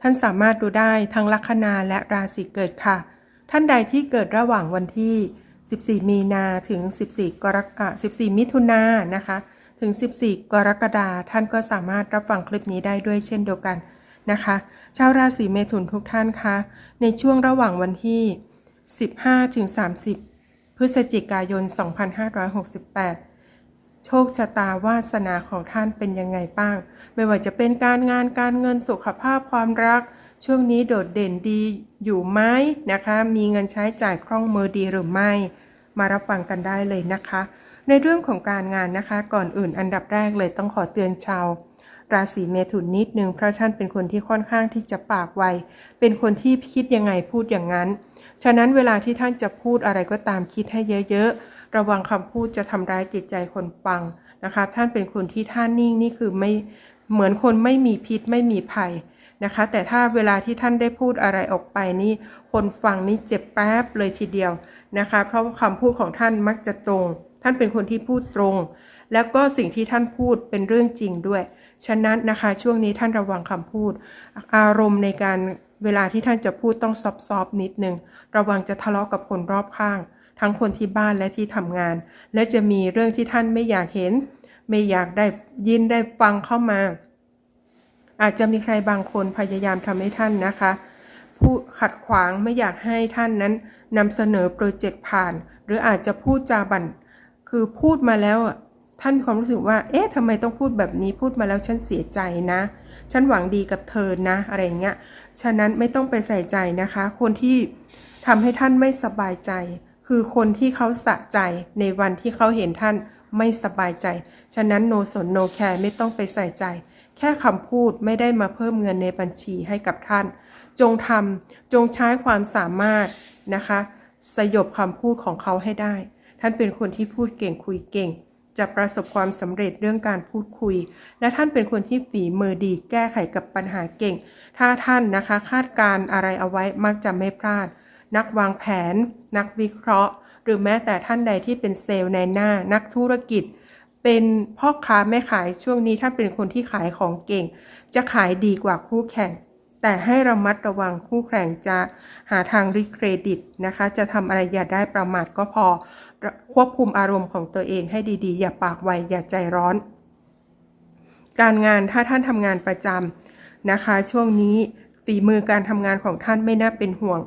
ท่านสามารถดูได้ทั้งลัคนาและราศีเกิดค่ะ ท่านใดที่เกิดระหว่างวันที่ 14 มีนาถึง 14 กรกฎา14 มิถุนายนนะคะ ถึง 14 กรกฎาคมท่านก็สามารถรับฟังคลิปนี้ได้ด้วยเช่นเดียวกันนะคะ ชาวราศีเมถุนทุกท่านคะในช่วงระหว่างวันที่ 15 ถึง 30 พฤศจิกายน 2568 โชคชะตาวาสนาของท่านเป็นยังไงบ้าง ไม่ว่าจะเป็นการงานการเงินสุขภาพความรัก ช่วงนี้โดดเด่นดีอยู่ไหมนะคะ มีเงินใช้จ่ายคล่องมือดีหรือไม่ มารับฟังกันได้เลยนะคะ ในเรื่องของการงานนะคะ ก่อนอื่นอันดับแรกเลยต้องขอเตือนชาวราศีเมถุนนิดนึงเพราะท่านเป็นคนที่ค่อนข้างที่จะปากไว เป็นคนที่คิดยังไงพูดอย่างนั้น ฉะนั้นเวลาที่ท่านจะพูดอะไรก็ตามคิดให้เยอะๆ ระวังคำพูดจะทำร้ายจิตใจคนฟังนะคะ ท่านเป็นคนที่ท่านิ่งนี่คือไม่เหมือนคนไม่มีพิษไม่มีภัยนะคะ แต่ถ้าเวลาที่ท่านได้พูดอะไรออกไปนี่คนฟังนี่เจ็บแป๊บเลยทีเดียวนะคะ เพราะว่าคำพูดของท่านมักจะตรง ท่านเป็นคนที่พูดตรง แล้วก็สิ่งที่ท่านพูดเป็นเรื่องจริงด้วย ฉะนั้นนะคะช่วงนี้ท่านระวังคำพูด อารมณ์ในการเวลาที่ท่านจะพูดต้องซอฟๆนิดนึง ระวังจะทะเลาะกับคนรอบข้าง ทั้งคนที่บ้านและที่ทำงาน และจะมีเรื่องที่ท่านไม่อยากเห็น ไม่อยากได้ยินได้ฟังเข้ามา อาจจะมีใครบางคนพยายามทำให้ท่านนะคะ ผู้ขัดขวางไม่อยากให้ท่านนั้นนำเสนอโปรเจกต์ผ่าน หรืออาจจะพูดจาบันคือพูดมาแล้วท่านมีความรู้สึกว่า เอ๊ะทำไมต้องพูดแบบนี้ พูดมาแล้วฉันเสียใจนะ ฉันหวังดีกับเธอนะ อะไรเงี้ย ฉะนั้นไม่ต้องไปใส่ใจนะคะ คนที่ทำให้ท่านไม่สบายใจ คือคนที่เขาสะใจในวันที่เขาเห็นท่านไม่สบายใจ ฉะนั้นโนสนโนแคร์ไม่ต้องไปใส่ใจ แค่คำพูดไม่ได้มาเพิ่มเงินในบัญชีให้กับท่าน จงทำจงใช้ความสามารถนะคะ สยบคำพูดของเขาให้ได้ ท่านเป็นคนที่พูดเก่งคุยเก่ง จะประสบความสำเร็จเรื่องการพูดคุย และท่านเป็นคนที่ฝีมือดีแก้ไขกับปัญหาเก่ง ถ้าท่านนะคะคาดการ์อะไรเอาไว้มักจะไม่พลาด นักวางแผน นักวิเคราะห์ หรือแม้แต่ท่านใดที่เป็นเซลล์ในหน้า นักธุรกิจ เป็นพ่อค้าแม่ขายช่วงนี้ท่านเป็นคนที่ขายของเก่ง จะขายดีกว่าคู่แข่ง แต่ให้ระมัดระวังคู่แข่งจะหาทางริเครดิตนะคะ จะทำอะไรอย่าได้ประมาทก็พอ ควบคุมอารมณ์ของตัวเองให้ดีๆ อย่าปากไวอย่าใจร้อน การงานถ้าท่านทำงานประจำนะคะ ช่วงนี้ฝีมือการทำงานของท่านไม่น่าเป็นห่วง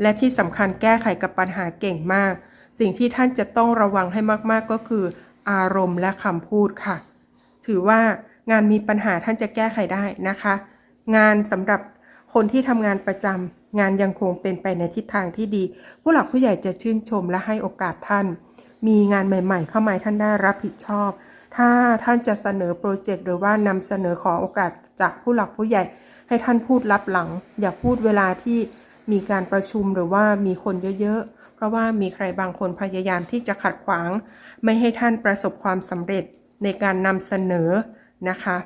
และที่สำคัญแก้ไขกับปัญหาเก่งมาก สิ่งที่ท่านจะต้องระวังให้มากๆก็คือ อารมณ์และคำพูดค่ะ ถือว่างานมีปัญหาท่านจะแก้ไขได้นะคะ งานสำหรับคนที่ทำงานประจำงานยังคงเป็นไปในทิศทางที่ดี ผู้หลักผู้ใหญ่จะชื่นชมและให้โอกาสท่าน มีงานใหม่ ๆ เข้ามาให้ท่านได้รับผิดชอบ ถ้าท่านจะเสนอโปรเจกต์หรือว่านำเสนอขอโอกาสจากผู้หลักผู้ใหญ่ ให้ท่านพูดลับหลัง อย่าพูดเวลาที่ มีการประชุมหรือว่ามีคนเยอะๆ เพราะว่ามีใครบางคนพยายามที่จะขัดขวาง ไม่ให้ท่านประสบความสำเร็จในการนำเสนอนะคะ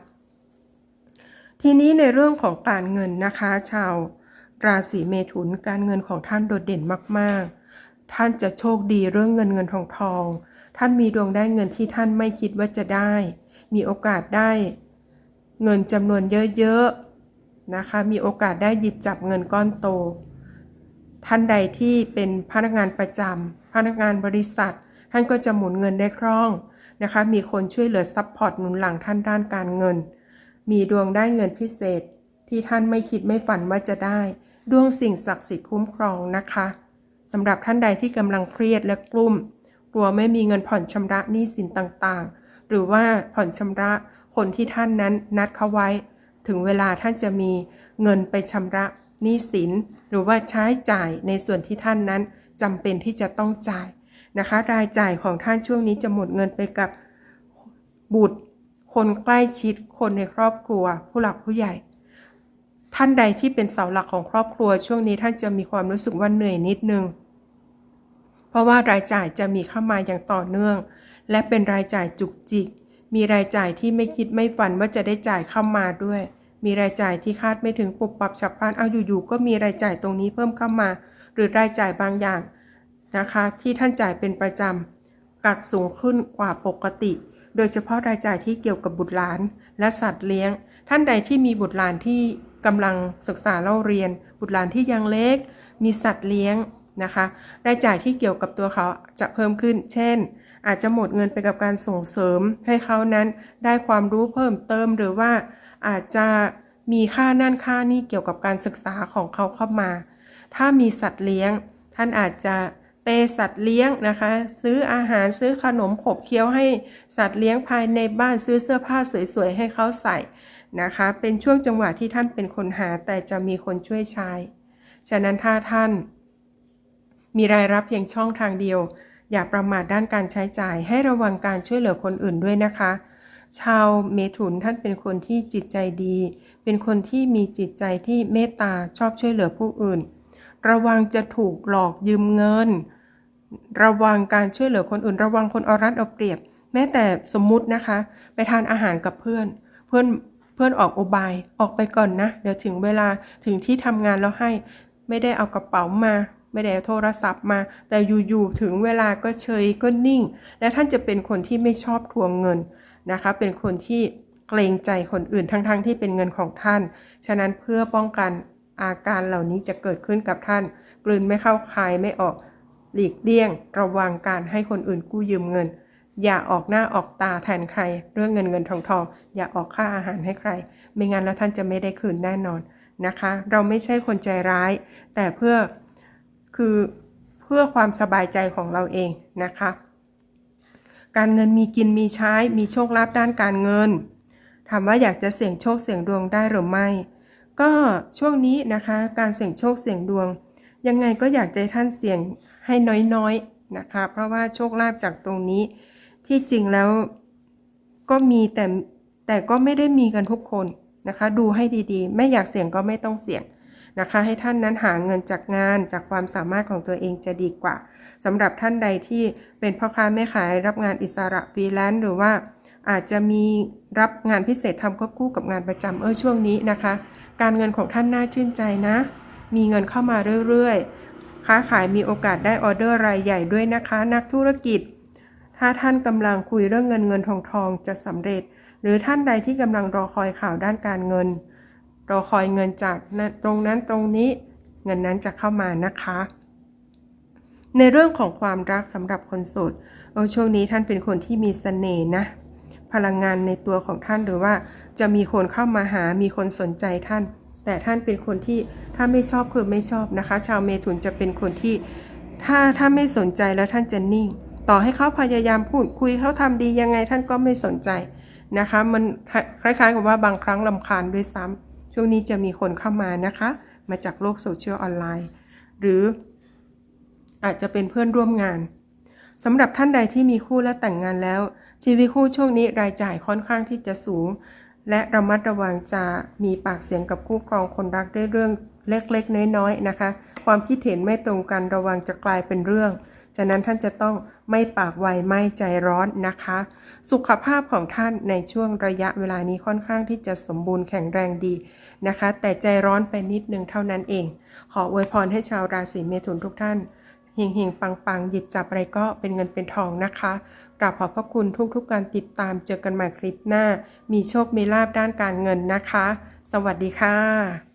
ทีนี้ในเรื่องของการเงินนะคะ ชาวราศีเมถุนการเงินของท่านโดดเด่นมากๆ ท่านจะโชคดีเรื่องเงินเงินทองทอง ท่านมีดวงได้เงินที่ท่านไม่คิดว่าจะได้ มีโอกาสได้เงินจำนวนเยอะๆนะคะ มีโอกาสได้หยิบจับเงินก้อนโต ท่านใดที่เป็นพนักงานประจำพนักงานบริษัท ท่านก็จะหมุนเงินได้คล่องนะคะ มีคนช่วยเหลือซัพพอร์ตหนุนหลังท่านด้านการเงิน มีดวงได้เงินพิเศษ ที่ท่านไม่คิดไม่ฝันว่าจะได้ ดวงสิ่งศักดิ์สิทธิ์คุ้มครองนะคะสำหรับท่านใดที่กำลังเครียดและกลุ้มกลัวไม่มีเงินผ่อนชำระหนี้สินต่างๆ หรือว่าผ่อนชำระคนที่ท่านนั้นนัดเขาไว้ ถึงเวลาท่านจะมีเงินไปชำระหนี้สิน หรือว่าใช้จ่ายในส่วนที่ท่านนั้นจำเป็นที่จะต้องจ่ายนะคะ รายจ่ายของท่านช่วงนี้จะหมดเงินไปกับบุตร คนใกล้ชิด คนในครอบครัว ผู้หลักผู้ใหญ่ ท่านใดที่เป็นเสาหลักของครอบครัว ช่วงนี้ท่านจะมีความรู้สึกว่าเหนื่อยนิดนึง เพราะว่ารายจ่ายจะมีเข้ามาอย่างต่อเนื่อง และเป็นรายจ่ายจุกจิก มีรายจ่ายที่ไม่คิดไม่ฝันว่าจะได้จ่ายเข้ามาด้วย มีรายจ่ายที่คาดไม่ถึงปุบปับฉับพลันเอาอยู่ๆก็มีรายจ่ายตรงนี้เพิ่มเข้ามา หรือรายจ่ายบางอย่างนะคะ ที่ท่านจ่ายเป็นประจำกัดสูงขึ้นกว่าปกติ โดยเฉพาะรายจ่ายที่เกี่ยวกับบุตรหลานและสัตว์เลี้ยง ท่านใดที่มีบุตรหลานที่กำลังศึกษาเล่าเรียน บุตรหลานที่ยังเล็ก มีสัตว์เลี้ยงนะคะรายจ่ายที่เกี่ยวกับตัวเขาจะเพิ่มขึ้น เช่น อาจจะหมดเงินไปกับการส่งเสริมให้เขานั้นได้ความรู้เพิ่มเติมหรือว่า อาจจะมีค่านั่นค่านี่เกี่ยวกับการศึกษาของเขาเข้ามา ถ้ามีสัตว์เลี้ยง ท่านอาจจะเปสัตว์เลี้ยงนะคะ ซื้ออาหารซื้อขนมขบเคี้ยวให้สัตว์เลี้ยงภายในบ้านซื้อเสื้อผ้าสวยๆให้เขาใส่นะคะ เป็นช่วงจังหวะที่ท่านเป็นคนหาแต่จะมีคนช่วยใช้ฉะนั้นถ้าท่าน มีรายรับเพียงช่องทางเดียว อย่าประมาทด้านการใช้จ่ายให้ระวังการช่วยเหลือคนอื่นด้วยนะคะ ชาวเมถุนท่านเป็นคนที่จิตใจดี เป็นคนที่มีจิตใจที่เมตตาชอบช่วยเหลือผู้อื่น ระวังจะถูกหลอกยืมเงิน ระวังการช่วยเหลือคนอื่น ระวังคนเอารัดเอาเปรียบ แม้แต่สมมุตินะคะ ไปทานอาหารกับเพื่อน เพื่อนเพื่อนออกอบายออกไปก่อนนะ เดี๋ยวถึงเวลาถึงที่ทำงานแล้วให้ไม่ได้เอากระเป๋ามาไม่ได้เอาโทรศัพท์มา แต่อยู่ๆถึงเวลาก็เฉยก็นิ่ง และท่านจะเป็นคนที่ไม่ชอบทวงเงิน นะคะ เป็นคนที่เกรงใจคนอื่นทั้งๆทที่เป็นเงินของท่าน ฉะนั้นเพื่อป้องกันอาการเหล่านี้จะเกิดขึ้นกับท่าน กลืนไม่เข้าคายไม่ออกหลีกเลี่ยง ระวังการให้คนอื่นกู้ยืมเงิน อย่าออกหน้าออกตาแทนใคร เรื่องเงินเงินทองทองอย่าออกค่าอาหารให้ใคร ไม่งั้นแล้วท่านจะไม่ได้คืนแน่นอนนะคะ เราไม่ใช่คนใจร้าย แต่เพื่อคือเพื่อความสบายใจของเราเองนะคะ การเงินมีกินมีใช้ มีโชคลาภด้านการเงิน ถามว่าอยากจะเสี่ยงโชคเสี่ยงดวงได้หรือไม่ ก็ช่วงนี้นะคะ การเสี่ยงโชคเสี่ยงดวง ยังไงก็อยากจะท่านเสี่ยงให้น้อยๆนะคะ เพราะว่าโชคลาภจากตรงนี้ ที่จริงแล้วก็มีแต่แต่ก็ไม่ได้มีกันทุกคนนะคะ ดูให้ดีๆ ไม่อยากเสี่ยงก็ไม่ต้องเสี่ยง นะคะ ให้ท่านนั้นหาเงินจากงานจากความสามารถของตัวเองจะดีกว่าสำหรับท่านใดที่เป็นพ่อค้าแม่ขายรับงานอิสระฟรีแลนซ์หรือว่าอาจจะมีรับงานพิเศษทำควบคู่กับงานประจำเออช่วงนี้นะคะ การเงินของท่านน่าชื่นใจนะ มีเงินเข้ามาเรื่อยๆ ค้าขายมีโอกาสได้ออเดอร์รายใหญ่ด้วยนะคะ นักธุรกิจ ถ้าท่านกำลังคุยเรื่องเงินเงินทองทองจะสำเร็จ หรือท่านใดที่กำลังรอคอยข่าวด้านการเงิน รอคอยเงินจากตรงนั้นตรงนี้ เงินนั้นจะเข้ามานะคะ ในเรื่องของความรักสำหรับคนโสดโอ้ช่วงนี้ท่านเป็นคนที่มีเสน่ห์นะ พลังงานในตัวของท่านหรือว่าจะมีคนเข้ามาหามีคนสนใจท่าน แต่ท่านเป็นคนที่ถ้าไม่ชอบคือไม่ชอบนะคะ ชาวเมถุนจะเป็นคนที่ ถ้าถ้าไม่สนใจแล้วท่านจะนิ่ง ต่อให้เขาพยายามพูดคุยเขาทำดียังไงท่านก็ไม่สนใจนะคะ มันคล้ายๆกับว่าบางครั้งลำคาญด้วยซ้ำ ช่วงนี้จะมีคนเข้ามานะคะ มาจากโลกโซเชียลออนไลน์ หรืออาจจะเป็นเพื่อนร่วมงานสำหรับท่านใดที่มีคู่และแต่งงานแล้ว ชีวิตคู่ช่วงนี้รายจ่ายค่อนข้างที่จะสูง และระมัดระวังจะมีปากเสียงกับคู่ครองคนรักด้วยเรื่องเล็กๆ น้อยๆนะคะ ความคิดเห็นไม่ตรงกันระวังจะกลายเป็นเรื่อง ฉะนั้นท่านจะต้องไม่ปากไวไม่ใจร้อนนะคะ สุขภาพของท่านในช่วงระยะเวลานี้ค่อนข้างที่จะสมบูรณ์แข็งแรงดีนะคะ แต่ใจร้อนไปนิดนึงเท่านั้นเอง ขออวยพรให้ชาวราศีเมถุนทุกท่านเฮงเฮงปังปังหยิบจับอะไรก็เป็นเงินเป็นทองนะคะกราบขอบพระคุณทุกๆกการติดตามเจอกันใหม่คลิปหน้า มีโชคมีลาบด้านการเงินนะคะ สวัสดีค่ะ